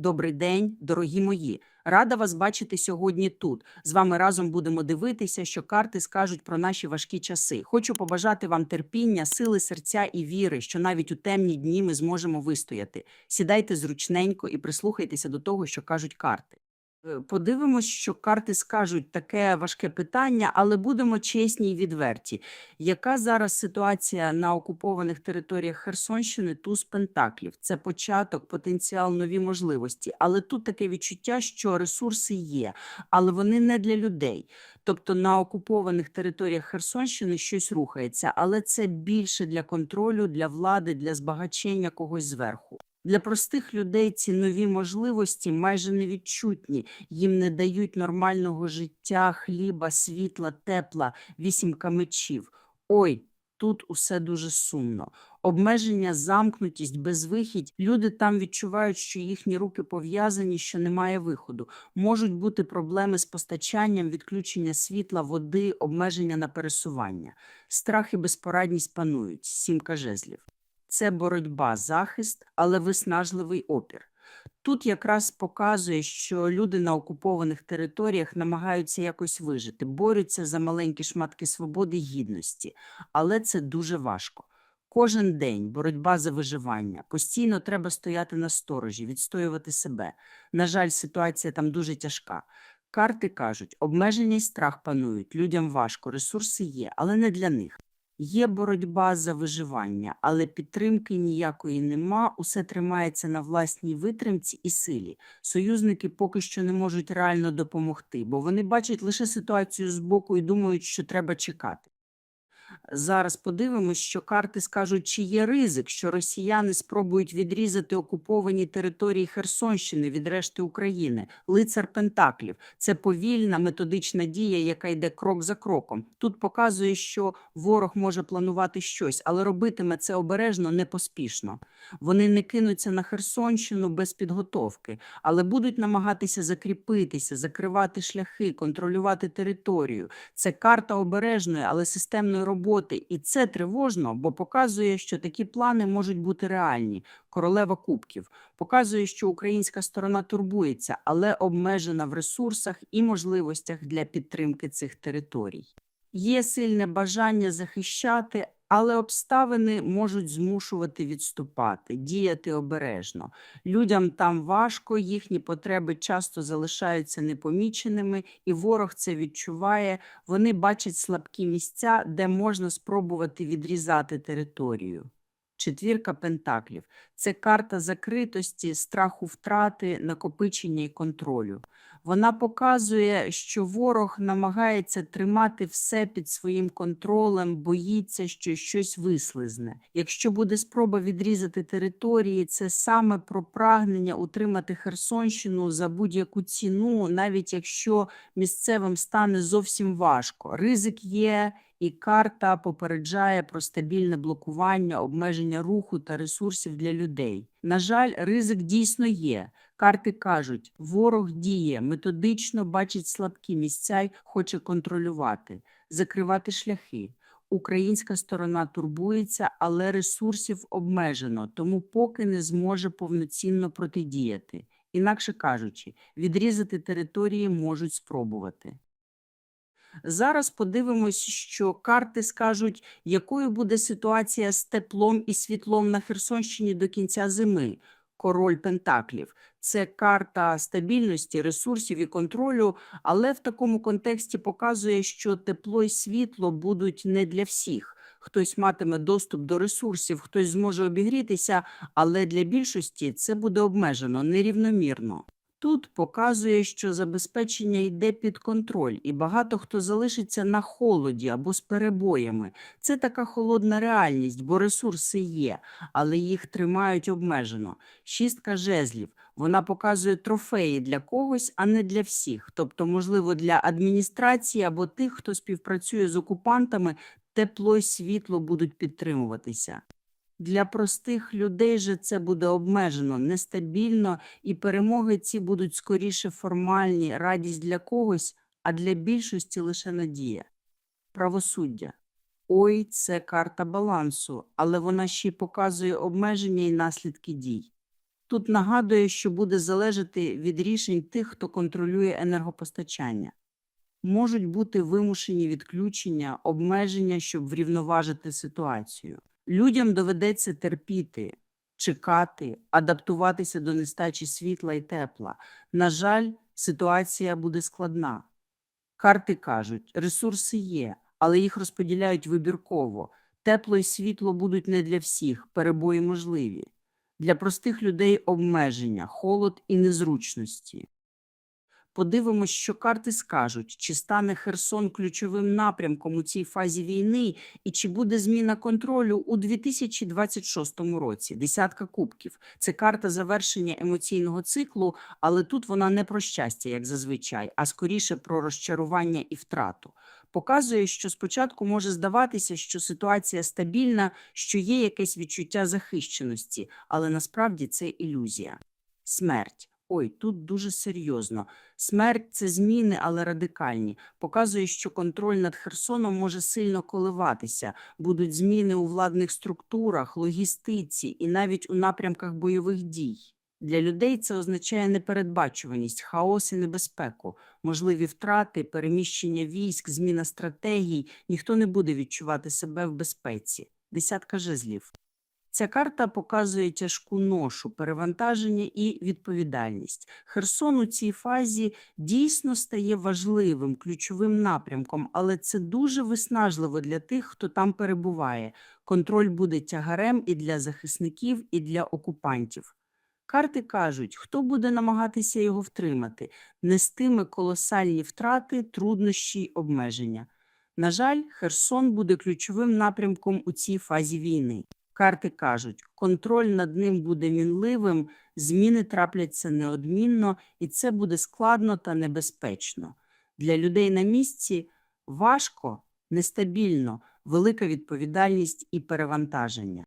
Добрий день, дорогі мої. Рада вас бачити сьогодні тут. З вами разом будемо дивитися, що карти скажуть про наші важкі часи. Хочу побажати вам терпіння, сили серця і віри, що навіть у темні дні ми зможемо вистояти. Сідайте зручненько і прислухайтеся до того, що кажуть карти. Е, Подивимось, що карти скажуть таке важке питання, але будемо чесні і відверті. Яка зараз ситуація на окупованих територіях Херсонщини? Туз Пентаклів. Це початок, потенціал, нові можливості. Але тут таке відчуття, що ресурси є, але вони не для людей. Тобто на окупованих територіях Херсонщини щось рухається, але це більше для контролю, для влади, для збагачення когось зверху. Для простих людей ці нові можливості майже невідчутні. Їм не дають нормального життя, хліба, світла, тепла, вісімка мечів. Ой, тут усе дуже сумно. Обмеження, замкнутість, безвихідь. Люди там відчувають, що їхні руки пов'язані, що немає виходу. Можуть бути проблеми з постачанням, відключення світла, води, обмеження на пересування. Страх і безпорадність панують. Сімка жезлів. Це боротьба, захист, але виснажливий опір. Тут якраз показує, що люди на окупованих територіях намагаються якось вижити, борються за маленькі шматки свободи гідності, але це дуже важко. Кожен день боротьба за виживання. Постійно треба стояти на сторожі, відстоювати себе. На жаль, ситуація там дуже тяжка. Карти кажуть, обмеження й страх панують, людям важко, ресурси є, але не для них. Є боротьба за виживання, але підтримки ніякої нема. Усе тримається на власній витримці і силі. Союзники поки що не можуть реально допомогти, бо вони бачать лише ситуацію збоку і думають, що треба чекати. Зараз подивимось, що карти скажуть, чи є ризик, що росіяни спробують відрізати окуповані території Херсонщини від решти України. Лицар Пентаклів це повільна методична дія, яка йде крок за кроком. Тут показує, що ворог може планувати щось, але робитиме це обережно, не поспішно. Вони не кинуться на Херсонщину без підготовки, але будуть намагатися закріпитися, закривати шляхи, контролювати територію. Це карта обережної, але системної роботи, і це тривожно, бо показує, що такі плани можуть бути реальні. Королева кубків показує, що українська сторона турбується, але обмежена в ресурсах і можливостях для підтримки цих територій. Є сильне бажання захищати, але обставини можуть змушувати відступати, діяти обережно. Людям там важко, їхні потреби часто залишаються непоміченими, і ворог це відчуває. Вони бачать слабкі місця, де можна спробувати відрізати територію. Четвірка пентаклів це карта закритості, страху втрати, накопичення і контролю. Вона показує, що ворог намагається тримати все під своїм контролем, боїться, що щось вислизне. Якщо буде спроба відрізати території, це саме про прагнення утримати Херсонщину за будь-яку ціну, навіть якщо місцевим стане зовсім важко. Ризик є. І карта попереджає про стабільне блокування, обмеження руху та ресурсів для людей. На жаль, ризик дійсно є. Карти кажуть, ворог діє, методично бачить слабкі місця й хоче контролювати, закривати шляхи. Українська сторона турбується, але ресурсів обмежено, тому поки не зможе повноцінно протидіяти. Інакше кажучи, відрізати території можуть спробувати. Зараз подивимось, що карти скажуть, якою буде ситуація з теплом і світлом на Херсонщині до кінця зими. Король Пентаклів це карта стабільності, ресурсів і контролю, але в такому контексті показує, що тепло і світло будуть не для всіх. Хтось матиме доступ до ресурсів, хтось зможе обігрітися, але для більшості це буде обмежено нерівномірно. Тут показує, що забезпечення йде під контроль, і багато хто залишиться на холоді або з перебоями. Це така холодна реальність, бо ресурси є, але їх тримають обмежено. Шістка жезлів. Вона показує трофеї для когось, а не для всіх. Тобто, можливо, для адміністрації або тих, хто співпрацює з окупантами, тепло і світло будуть підтримуватися. Для простих людей же це буде обмежено, нестабільно, і перемоги ці будуть скоріше формальні, радість для когось, а для більшості лише надія. Правосуддя. Ой, це карта балансу, але вона ще й показує обмеження і наслідки дій. Тут нагадує, що буде залежати від рішень тих, хто контролює енергопостачання. Можуть бути вимушені відключення, обмеження, щоб врівноважити ситуацію. Людям доведеться терпіти, чекати, адаптуватися до нестачі світла і тепла. На жаль, ситуація буде складна. Карти кажуть, ресурси є, але їх розподіляють вибірково. Тепло і світло будуть не для всіх, перебої можливі. Для простих людей обмеження, холод і незручності. Подивимось, що карти скажуть, чи стане Херсон ключовим напрямком у цій фазі війни, і чи буде зміна контролю у 2026 році. Десятка кубків. Це карта завершення емоційного циклу, але тут вона не про щастя, як зазвичай, а скоріше про розчарування і втрату. Показує, що спочатку може здаватися, що ситуація стабільна, що є якесь відчуття захищеності, але насправді це ілюзія. Смерть. Ой, тут дуже серйозно. Смерть це зміни, але радикальні. Показує, що контроль над Херсоном може сильно коливатися. Будуть зміни у владних структурах, логістиці і навіть у напрямках бойових дій. Для людей це означає непередбачуваність, хаос і небезпеку, можливі втрати, переміщення військ, зміна стратегій. Ніхто не буде відчувати себе в безпеці. Десятка жезлів. Ця карта показує тяжку ношу, перевантаження і відповідальність. Херсон у цій фазі дійсно стає важливим, ключовим напрямком, але це дуже виснажливо для тих, хто там перебуває. Контроль буде тягарем і для захисників, і для окупантів. Карти кажуть, хто буде намагатися його втримати, нестиме колосальні втрати, труднощі й обмеження. На жаль, Херсон буде ключовим напрямком у цій фазі війни. Карти кажуть, контроль над ним буде мінливим, зміни трапляться неодмінно, і це буде складно та небезпечно. Для людей на місці важко, нестабільно, велика відповідальність і перевантаження.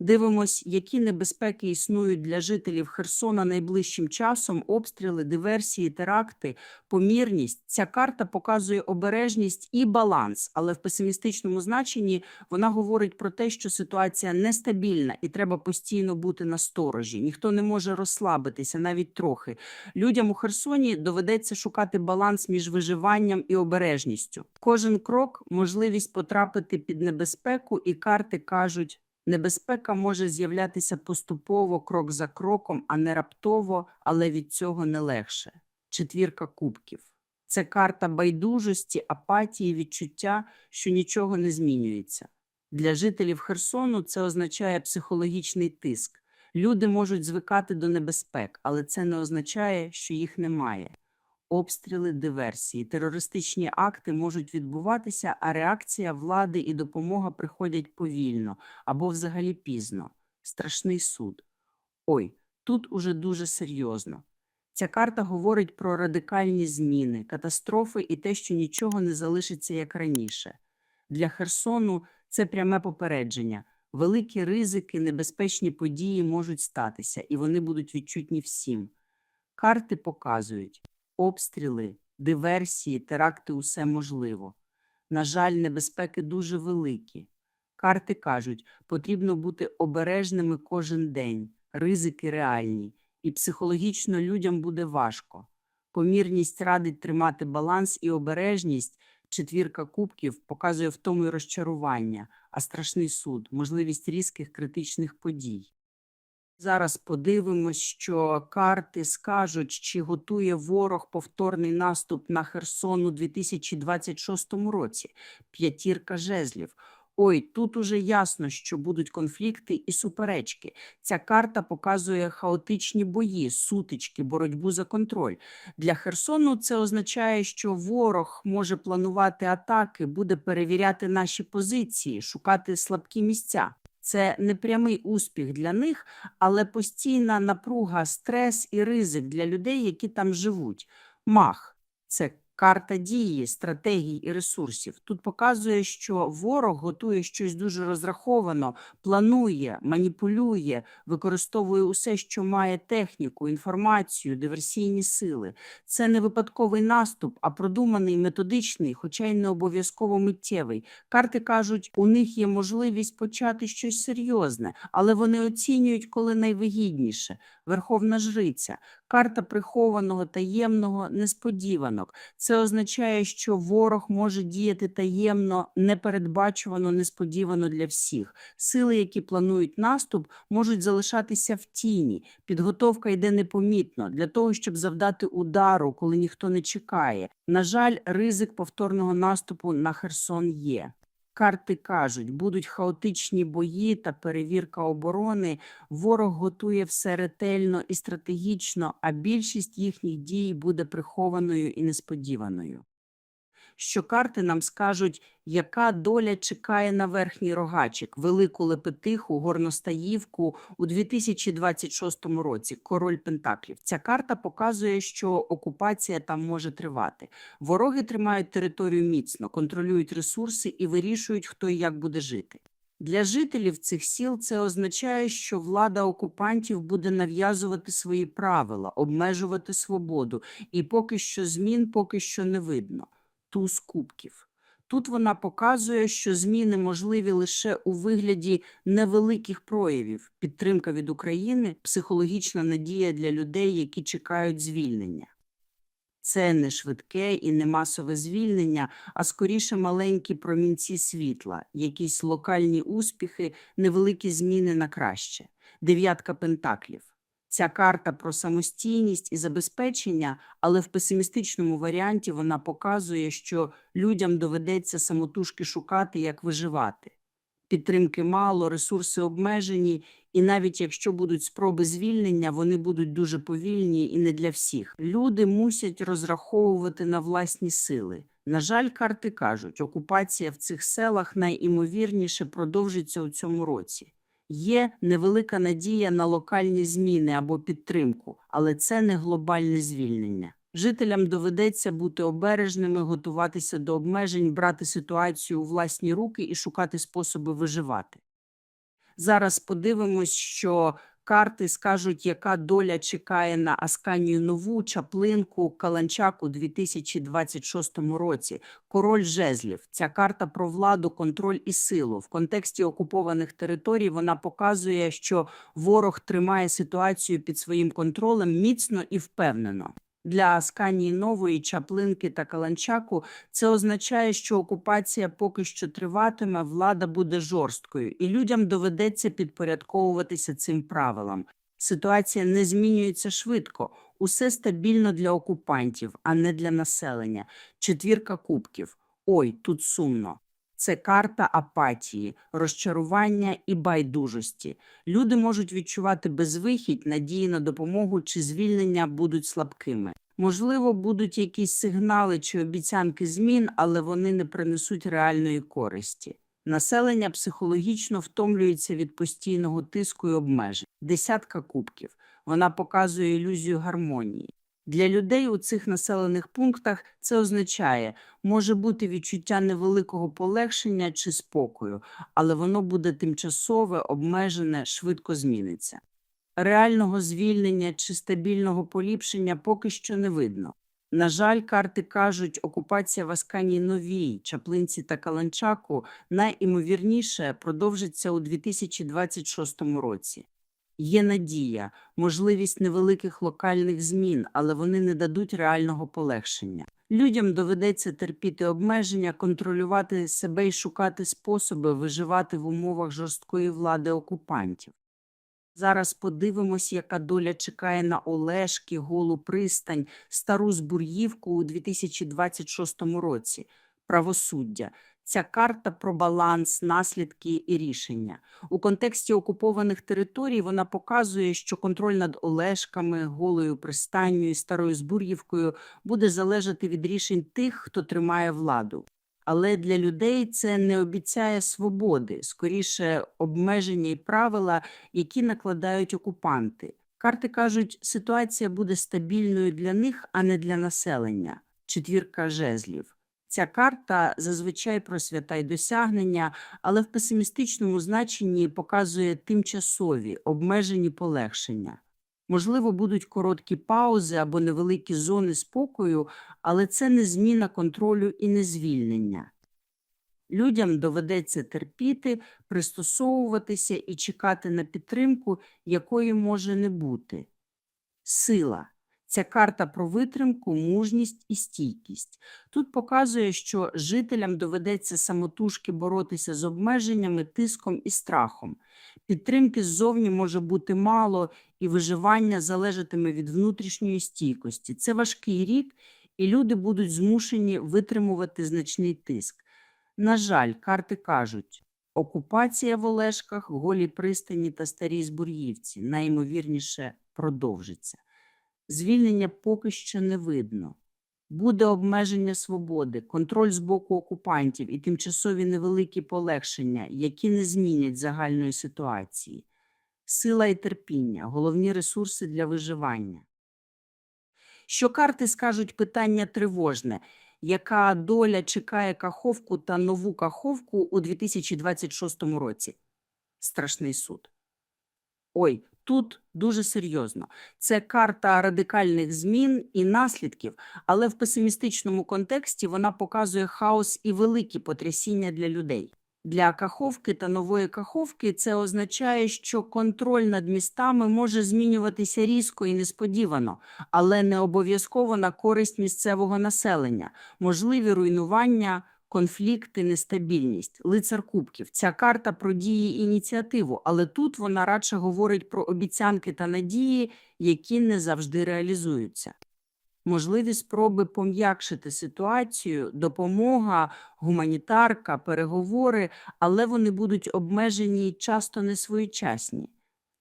Дивимось, які небезпеки існують для жителів Херсона найближчим часом, обстріли, диверсії, теракти, помірність. Ця карта показує обережність і баланс, але в песимістичному значенні вона говорить про те, що ситуація нестабільна і треба постійно бути на сторожі. Ніхто не може розслабитися навіть трохи. Людям у Херсоні доведеться шукати баланс між виживанням і обережністю. Кожен крок можливість потрапити під небезпеку, і карти кажуть. Небезпека може з'являтися поступово, крок за кроком, а не раптово, але від цього не легше. Четвірка кубків. Це карта байдужості, апатії, відчуття, що нічого не змінюється. Для жителів Херсону це означає психологічний тиск. Люди можуть звикати до небезпек, але це не означає, що їх немає. Обстріли, диверсії, терористичні акти можуть відбуватися, а реакція влади і допомога приходять повільно або взагалі пізно. Страшний суд. Ой, тут уже дуже серйозно. Ця карта говорить про радикальні зміни, катастрофи і те, що нічого не залишиться як раніше. Для Херсону це пряме попередження. Великі ризики, небезпечні події можуть статися, і вони будуть відчутні всім. Карти показують обстріли, диверсії, теракти усе можливо. На жаль, небезпеки дуже великі. Карти кажуть, потрібно бути обережними кожен день, ризики реальні, і психологічно людям буде важко. Помірність радить тримати баланс і обережність. Четвірка кубків показує в тому й розчарування, а страшний суд, можливість різких критичних подій. Зараз подивимось, що карти скажуть, чи готує ворог повторний наступ на Херсон у 2026 році. П'ятірка жезлів. Ой, тут уже ясно, що будуть конфлікти і суперечки. Ця карта показує хаотичні бої, сутички, боротьбу за контроль. Для Херсону це означає, що ворог може планувати атаки, буде перевіряти наші позиції, шукати слабкі місця. Це не прямий успіх для них, але постійна напруга, стрес і ризик для людей, які там живуть. Мах це Карта дії, стратегій і ресурсів. Тут показує, що ворог готує щось дуже розраховано, планує, маніпулює, використовує усе, що має техніку, інформацію, диверсійні сили. Це не випадковий наступ, а продуманий, методичний, хоча й не обов'язково миттєвий. Карти кажуть, у них є можливість почати щось серйозне, але вони оцінюють, коли найвигідніше. Верховна жриця, карта прихованого таємного несподіванок. Це означає, що ворог може діяти таємно, непередбачувано, несподівано для всіх. Сили, які планують наступ, можуть залишатися в тіні. Підготовка йде непомітно для того, щоб завдати удару, коли ніхто не чекає. На жаль, ризик повторного наступу на Херсон є. Карти кажуть, будуть хаотичні бої та перевірка оборони. Ворог готує все ретельно і стратегічно, а більшість їхніх дій буде прихованою і несподіваною. Що карти нам скажуть, яка доля чекає на верхній рогачик, велику лепетиху, горностаївку у 2026 році, король Пентаклів. Ця карта показує, що окупація там може тривати. Вороги тримають територію міцно, контролюють ресурси і вирішують, хто і як буде жити. Для жителів цих сіл це означає, що влада окупантів буде нав'язувати свої правила, обмежувати свободу, і поки що змін поки що не видно. Туз кубків. Тут вона показує, що зміни можливі лише у вигляді невеликих проявів, підтримка від України, психологічна надія для людей, які чекають звільнення. Це не швидке і не масове звільнення, а скоріше маленькі промінці світла, якісь локальні успіхи, невеликі зміни на краще. Дев'ятка пентаклів. Ця карта про самостійність і забезпечення, але в песимістичному варіанті вона показує, що людям доведеться самотужки шукати, як виживати. Підтримки мало, ресурси обмежені, і навіть якщо будуть спроби звільнення, вони будуть дуже повільні і не для всіх. Люди мусять розраховувати на власні сили. На жаль, карти кажуть, окупація в цих селах найімовірніше продовжиться у цьому році. Є невелика надія на локальні зміни або підтримку, але це не глобальне звільнення. Жителям доведеться бути обережними, готуватися до обмежень, брати ситуацію у власні руки і шукати способи виживати. Зараз подивимось, що карти скажуть, яка доля чекає на Асканію нову чаплинку Каланчак у 2026 році. Король жезлів. Ця карта про владу, контроль і силу. В контексті окупованих територій вона показує, що ворог тримає ситуацію під своїм контролем міцно і впевнено. Для Асканії нової чаплинки та Каланчаку це означає, що окупація поки що триватиме, влада буде жорсткою, і людям доведеться підпорядковуватися цим правилам. Ситуація не змінюється швидко. Усе стабільно для окупантів, а не для населення. Четвірка кубків. Ой, тут сумно. Це карта апатії, розчарування і байдужості. Люди можуть відчувати безвихідь, надії на допомогу чи звільнення будуть слабкими. Можливо, будуть якісь сигнали чи обіцянки змін, але вони не принесуть реальної користі. Населення психологічно втомлюється від постійного тиску і обмежень. Десятка кубків. Вона показує ілюзію гармонії. Для людей у цих населених пунктах це означає, може бути відчуття невеликого полегшення чи спокою, але воно буде тимчасове, обмежене, швидко зміниться. Реального звільнення чи стабільного поліпшення поки що не видно. На жаль, карти кажуть, окупація в Асканії Новій, Чаплинці та Каланчаку найімовірніше продовжиться у 2026 році. Є надія, можливість невеликих локальних змін, але вони не дадуть реального полегшення. Людям доведеться терпіти обмеження, контролювати себе і шукати способи виживати в умовах жорсткої влади окупантів. Зараз подивимось, яка доля чекає на Олешки, Голу Пристань, Стару Збур'ївку у 2026 році. Правосуддя. Ця карта про баланс, наслідки і рішення. У контексті окупованих територій вона показує, що контроль над Олешками, Голою Пристанню і Старою Збур'ївкою буде залежати від рішень тих, хто тримає владу. Але для людей це не обіцяє свободи, скоріше обмеження і правила, які накладають окупанти. Карти кажуть, ситуація буде стабільною для них, а не для населення. четвірка жезлів. Ця карта зазвичай про свята й досягнення, але в песимістичному значенні показує тимчасові, обмежені полегшення. Можливо, будуть короткі паузи або невеликі зони спокою, але це не зміна контролю і не звільнення. Людям доведеться терпіти, пристосовуватися і чекати на підтримку, якої може не бути. Сила. Ця карта про витримку, мужність і стійкість. Тут показує, що жителям доведеться самотужки боротися з обмеженнями, тиском і страхом. Підтримки ззовні може бути мало, і виживання залежатиме від внутрішньої стійкості. Це важкий рік, і люди будуть змушені витримувати значний тиск. На жаль, карти кажуть, окупація в Олешках, голі пристані та старі збур'ївці найімовірніше продовжиться. Звільнення поки що не видно. Буде обмеження свободи, контроль з боку окупантів і тимчасові невеликі полегшення, які не змінять загальної ситуації. Сила і терпіння головні ресурси для виживання. Що карти скажуть питання тривожне, яка доля чекає Каховку та нову Каховку у 2026 році? Страшний суд. Ой, тут дуже серйозно. Це карта радикальних змін і наслідків, але в песимістичному контексті вона показує хаос і великі потрясіння для людей. Для Каховки та нової Каховки це означає, що контроль над містами може змінюватися різко і несподівано, але не обов'язково на користь місцевого населення, можливі руйнування, конфлікти, нестабільність. Лицар Кубків. Ця карта про дії ініціативу, але тут вона радше говорить про обіцянки та надії, які не завжди реалізуються. Можливі спроби пом'якшити ситуацію, допомога, гуманітарка, переговори, але вони будуть обмежені і часто не своєчасні.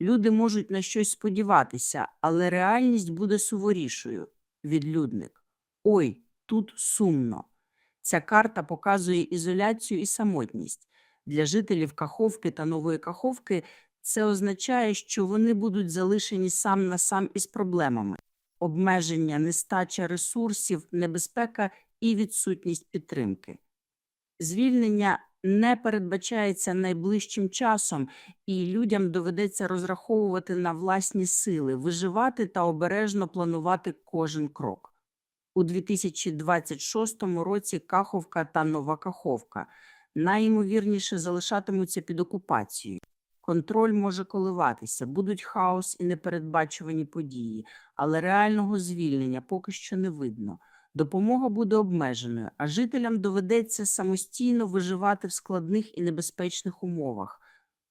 Люди можуть на щось сподіватися, але реальність буде суворішою. Відлюдник. Ой, тут сумно. Ця карта показує ізоляцію і самотність. Для жителів Каховки та Нової Каховки це означає, що вони будуть залишені сам на сам із проблемами обмеження, нестача ресурсів, небезпека і відсутність підтримки. Звільнення не передбачається найближчим часом, і людям доведеться розраховувати на власні сили, виживати та обережно планувати кожен крок. У 2026 році Каховка та Нова Каховка найімовірніше залишатимуться під окупацією. Контроль може коливатися, будуть хаос і непередбачувані події, але реального звільнення поки що не видно. Допомога буде обмеженою, а жителям доведеться самостійно виживати в складних і небезпечних умовах.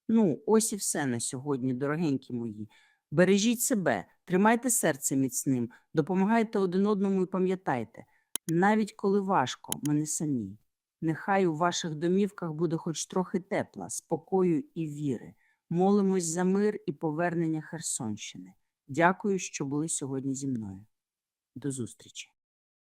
Ну, ось і все на сьогодні, дорогенькі мої. Бережіть себе, тримайте серце міцним, допомагайте один одному і пам'ятайте, навіть коли важко, ми не самі. Нехай у ваших домівках буде хоч трохи тепла, спокою і віри. Молимось за мир і повернення Херсонщини. Дякую, що були сьогодні зі мною. До зустрічі.